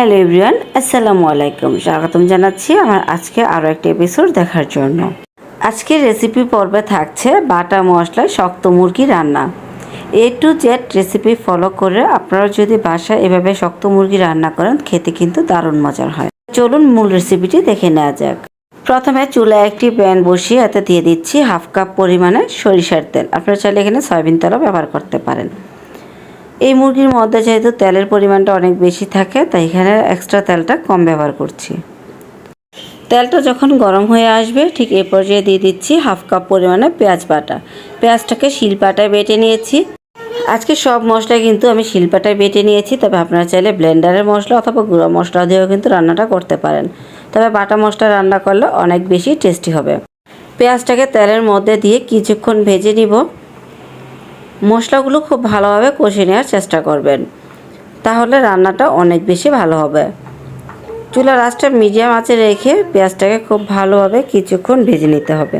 Hello everyone, আসসালামু আলাইকুম। স্বাগতম জানাচ্ছি আমার আজকে আরও একটা এপিসোড দেখার জন্য। আজকের রেসিপি পর্বে থাকছে বাটা মশলায় শক্ত মুরগি রান্না। A to Z recipe follow করে আপনারা যদি বাসায় এভাবে শক্ত মুরগি রান্না করেন, খেতে কিন্তু দারুণ মজার হয়। চলুন মূল রেসিপিটি দেখে নেওয়া যাক। প্রথমে চুলায় একটি প্যান বসিয়ে এতে দিয়ে দিচ্ছি হাফ কাপ পরিমাণে সরিষার তেল। আপনারা চাইলে এখানে সয়াবিন তেলও ব্যবহার করতে পারেন। এই মুরগির মধ্যে যেহেতু তেলের পরিমাণটা অনেক বেশি থাকে, তাই এখানে এক্সট্রা তেলটা কম ব্যবহার করছি। তেলটা যখন গরম হয়ে আসবে, ঠিক এই পর্যায়ে দিয়ে দিচ্ছি হাফ কাপ পরিমাণে পেঁয়াজ বাটা। পেঁয়াজটাকে শিলপাটায় বেটে নিয়েছি। আজকে সব মশলা কিন্তু আমি শিলপাটায় বেটে নিয়েছি, তবে আপনারা চাইলে ব্লেন্ডারের মশলা অথবা গুঁড়ো মশলা দিয়েও কিন্তু রান্নাটা করতে পারেন। তবে বাটা মশলা রান্না করলে অনেক বেশি টেস্টি হবে। পেঁয়াজটাকে তেলের মধ্যে দিয়ে কিছুক্ষণ ভেজে নিব। মশলাগুলো খুব ভালোভাবে কষে নেওয়ার চেষ্টা করবেন। তাহলে রান্নাটা অনেক বেশি ভালো হবে। চুলার আঁচটা মিডিয়াম আঁচে রেখে পেঁয়াজটাকে খুব ভালোভাবে কিছুক্ষণ ভেজে নিতে হবে।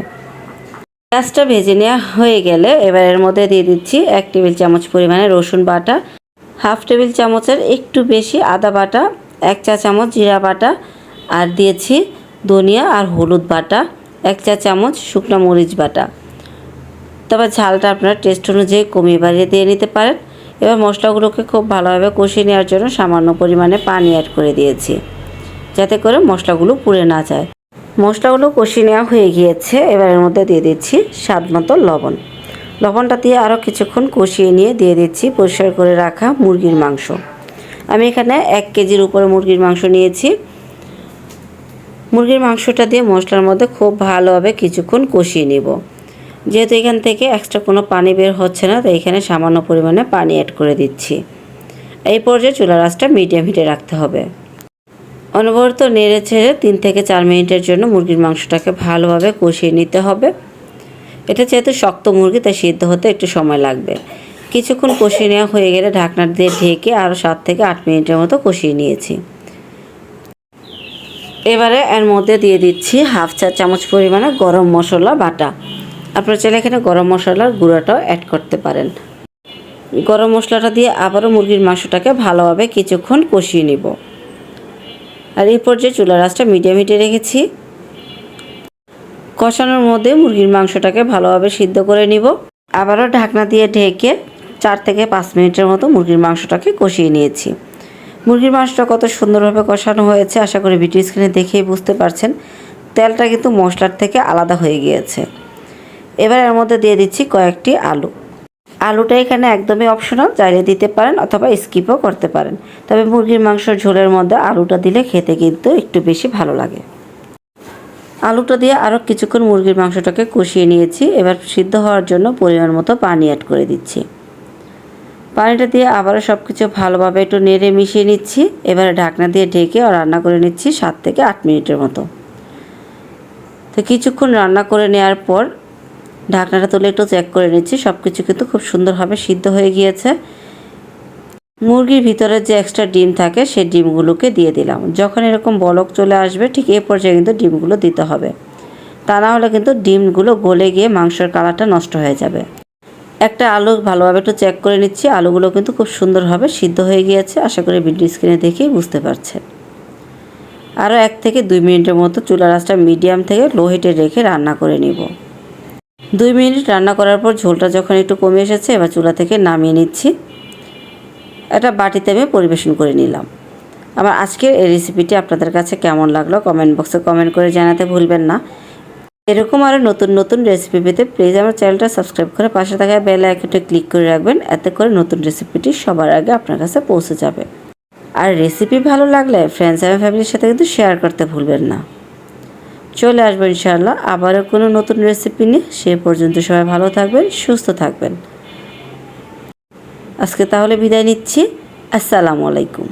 পেঁয়াজটা ভেজে নেওয়া হয়ে গেলে এবার এর মধ্যে দিয়ে দিচ্ছি এক টেবিল চামচ পরিমাণে রসুন বাটা, হাফ টেবিল চামচের একটু বেশি আদা বাটা, এক চা চামচ জিরা বাটা আর দিয়েছি ধনিয়া আর হলুদ বাটা, এক চা চামচ শুকনো মরিচ বাটা। তবে ঝালটা আপনারা টেস্ট অনুযায়ী কমিয়ে বাড়িয়ে দিয়ে নিতে পারেন। এবার মশলাগুলোকে খুব ভালোভাবে কষিয়ে নেওয়ার জন্য সামান্য পরিমাণে পানি অ্যাড করে দিয়েছি, যাতে করে মশলাগুলো পুড়ে না যায়। মশলাগুলো কষিয়ে নেওয়া হয়ে গিয়েছে, এবার এর মধ্যে দিয়ে দিচ্ছি স্বাদ মতো লবণ। লবণটা দিয়ে আরও কিছুক্ষণ কষিয়ে নিয়ে দিয়ে দিচ্ছি পরিষ্কার করে রাখা মুরগির মাংস। আমি এখানে এক কেজির উপরে মুরগির মাংস নিয়েছি। মুরগির মাংসটা দিয়ে মশলার মধ্যে খুব ভালোভাবে কিছুক্ষণ কষিয়ে নেব। যেহেতু এখান থেকে এক্সট্রা কোনো পানি বের হচ্ছে না, তাই এখানে সামান্য পরিমাণে পানি অ্যাড করে দিচ্ছি। এই পর্যায়ে চুলার আঁচটা মিডিয়াম হিটে রাখতে হবে। অনবরত নেড়ে ছেড়ে তিন থেকে চার মিনিটের জন্য মুরগির মাংসটাকে ভালোভাবে কষিয়ে নিতে হবে। এটা যেহেতু শক্ত মুরগি, তাই সিদ্ধ হতে একটু সময় লাগবে। কিছুক্ষণ কষিয়ে নেওয়া হয়ে গেলে ঢাকনা দিয়ে ঢেকে আরও সাত থেকে আট মিনিটের মতো কষিয়ে নিয়েছি। এবারে এর মধ্যে দিয়ে দিচ্ছি হাফ চা চামচ পরিমাণে গরম মশলা বাটা। আপনারা চাইলে এখানে গরম মশলার গুঁড়োটাও অ্যাড করতে পারেন। গরম মশলাটা দিয়ে আবারও মুরগির মাংসটাকে ভালোভাবে কিছুক্ষণ কষিয়ে নিব। আর এই পর্যায়ে চুলা আঁচটা মিডিয়াম হিটে রেখেছি। কষানোর মধ্যে মুরগির মাংসটাকে ভালোভাবে সিদ্ধ করে নিব। আবারও ঢাকনা দিয়ে ঢেকে চার থেকে পাঁচ মিনিটের মতো মুরগির মাংসটাকে কষিয়ে নিয়েছি। মুরগির মাংসটা কত সুন্দরভাবে কষানো হয়েছে, আশা করি ভিডিও স্ক্রিনে দেখেই বুঝতে পারছেন। তেলটা কিন্তু মশলার থেকে আলাদা হয়ে গিয়েছে। এবার এর মধ্যে দিয়ে দিচ্ছি কয়েকটি আলু। আলুটা এখানে একদমই অপশনাল চাইলে দিতে পারেন অথবা স্কিপও করতে পারেন। তবে মুরগির মাংসর ঝোলের মধ্যে আলুটা দিলে খেতে কিন্তু একটু বেশি ভালো লাগে। আলুটা দিয়ে আরও কিছুক্ষণ মুরগির মাংসটাকে কষিয়ে নিয়েছি। এবার সিদ্ধ হওয়ার জন্য পরিমাণ মতো পানি অ্যাড করে দিচ্ছি। পানিটা দিয়ে আবারও সব কিছু ভালোভাবে একটু নেড়ে মিশিয়ে নিচ্ছি। এবারে ঢাকনা দিয়ে ঢেকে রান্না করে নিচ্ছি সাত থেকে আট মিনিটের মতো। তো কিছুক্ষণ রান্না করে নেওয়ার পর ঢাকনাটা তুলে একটু চেক করে নিচ্ছি। সব কিছু কিন্তু খুব সুন্দরভাবে সিদ্ধ হয়ে গিয়েছে। মুরগির ভিতরে যে এক্সট্রা ডিম থাকে সেই ডিমগুলোকে দিয়ে দিলাম। যখন এরকম বলক চলে আসবে, ঠিক এই পর্যায়ে কিন্তু ডিমগুলো দিতে হবে। তা না হলে কিন্তু ডিমগুলো গলে গিয়ে মাংসের কালারটা নষ্ট হয়ে যাবে। একটা আলু ভালোভাবে একটু চেক করে নিচ্ছি। আলুগুলো কিন্তু খুব সুন্দরভাবে সিদ্ধ হয়ে গিয়েছে। আশা করি ভিডিও স্ক্রিনে দেখেই বুঝতে পারছেন। আরও এক থেকে দুই মিনিটের মতো চুলা আঁচটা মিডিয়াম থেকে লো হিটে রেখে রান্না করে নিব। দুই মিনিট রান্না করার পর ঝোলটা যখন একটু কমে এসেছে, এবার চুলা থেকে নামিয়ে নিচ্ছি। একটা বাটিতে আমি পরিবেশন করে নিলাম। আমার আজকের এই রেসিপিটি আপনাদের কাছে কেমন লাগল কমেন্ট বক্সে কমেন্ট করে জানাতে ভুলবেন না। এরকম আরও নতুন নতুন রেসিপি পেতে প্লিজ আমার চ্যানেলটা সাবস্ক্রাইব করে পাশে থাকা বেল আইকনটা ক্লিক করে রাখবেন। এতে করে নতুন রেসিপিটি সবার আগে আপনার কাছে পৌঁছে যাবে। আর রেসিপি ভালো লাগলে ফ্রেন্ডস এবং ফ্যামিলির সাথে কিন্তু শেয়ার করতে ভুলবেন না। চলে আসব ইনশাআল্লাহ। আবারও কোনো নতুন রেসিপি নিয়ে সে পর্যন্ত সবাই ভালো থাকবেন, সুস্থ থাকবেন। আজকে তাহলে বিদায় নিচ্ছি। আসসালামু আলাইকুম।